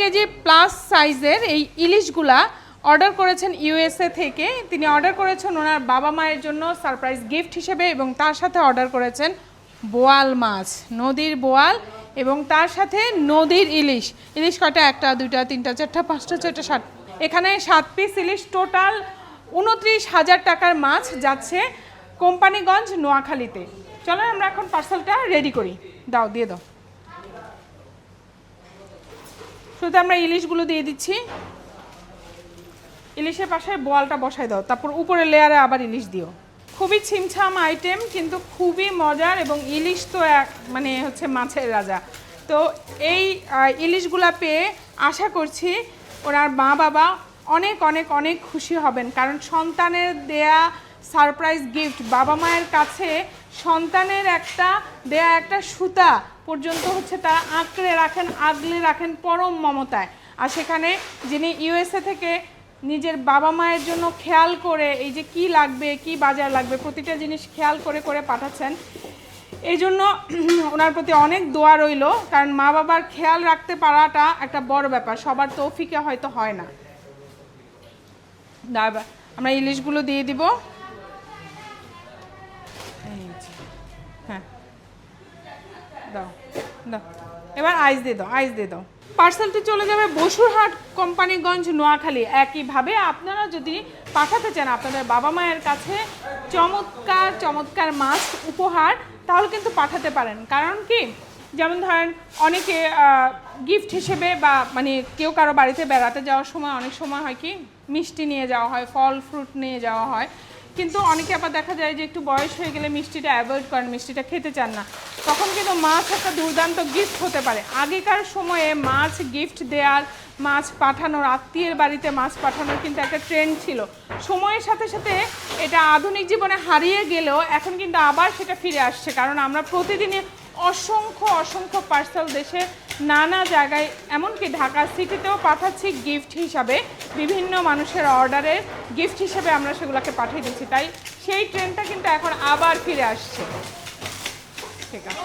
KG plus সাইজের এই ইলিশগুলা order করেছেন ইউএসএ থেকে। তিনি অর্ডার করেছেন ওনার বাবা মায়ের জন্য সারপ্রাইজ গিফট হিসেবে এবং তার সাথে অর্ডার করেছেন বোয়াল মাছ, নদীর বোয়াল এবং তার সাথে নদীর ইলিশ। ইলিশ কয়টা? একটা, দুইটা, তিনটা, চারটা, পাঁচটা, ছয়টা, সাত। এখানে সাত পিস ইলিশ টোটাল উনত্রিশ হাজার টাকার মাছ যাচ্ছে কোম্পানিগঞ্জ, নোয়াখালীতে। চলো আমরা এখন পার্সেলটা রেডি করি। দাও, দিয়ে দাও। শুধু আমরা ইলিশগুলো দিয়ে দিচ্ছি। ইলিশের পাশে বোয়ালটা বসাই দাও, তারপর উপরে লেয়ারে আবার ইলিশ দিও। খুবই ছিমছাম আইটেম কিন্তু খুবই মজার এবং ইলিশ তো এক মানে হচ্ছে মাছের রাজা। তো এই ইলিশগুলা পেয়ে আশা করছি ওনার মা বাবা অনেক অনেক অনেক খুশি হবেন, কারণ সন্তানের দেয়া সারপ্রাইজ গিফট। বাবা মায়ের কাছে সন্তানের একটা, দেয়া একটা সুতা পর্যন্ত হচ্ছে তারা আঁকড়ে রাখেন, আগলে রাখেন পরম মমতায়। আর সেখানে যিনি ইউএসএ থেকে নিজের বাবা মায়ের জন্য খেয়াল করে এই যে কি লাগবে, কি বাজার লাগবে, প্রতিটা জিনিস খেয়াল করে করে পাঠাচ্ছেন। এই জন্য ওনার প্রতি অনেক দোয়া রইল, কারণ মা বাবার খেয়াল রাখতে পারাটা একটা বড় ব্যাপার, সবার তৌফিকে হয়তো হয় না। আমরা ইলিশগুলো দিয়ে দিব। এই হ্যাঁ। দাও দাও। এবার আইস দিয়ে দাও আইস দিয়ে দাও। পার্সেলটি চলে যাবে বসুরহাট কোম্পানিগঞ্জ, নোয়াখালী। একইভাবে আপনারা যদি পাঠাতে চান আপনাদের বাবা মায়ের কাছে চমৎকার চমৎকার মাছ উপহার, তাহলে কিন্তু পাঠাতে পারেন। কারণ কি? যেমন ধরেন, অনেকে গিফট হিসেবে বা মানে কেউ কারও বাড়িতে বেড়াতে যাওয়ার সময় অনেক সময় হয় কি? মিষ্টি নিয়ে যাওয়া হয়, ফল ফ্রুট নিয়ে যাওয়া হয়। কিন্তু অনেকে আবার দেখা যায় যে একটু বয়স হয়ে গেলে মিষ্টিটা অ্যাভয়েড করেন, মিষ্টিটা খেতে চান না। তখন কিন্তু মাছ একটা দুর্দান্ত গিফট হতে পারে। আগেকার সময়ে মাছ গিফট দেওয়ার মাছ পাঠানোর, আত্মীয়ের বাড়িতে মাছ পাঠানোর কিন্তু একটা ট্রেন্ড ছিল। সময়ের সাথে সাথে এটা আধুনিক জীবনে হারিয়ে গেলেও এখন কিন্তু আবার সেটা ফিরে আসছে। কারণ আমরা প্রতিদিনই অসংখ্য অসংখ্য পার্সেল দেশে নানা জায়গায়, এমনকি ঢাকা সিটিতেও পাঠাচ্ছি গিফট হিসাবে। বিভিন্ন মানুষের অর্ডারে গিফট হিসাবে আমরা সেগুলোকে পাঠিয়ে দিচ্ছি। তাই সেই ট্রেনটা কিন্তু এখন আবার ফিরে আসছে। ঠিক আছে।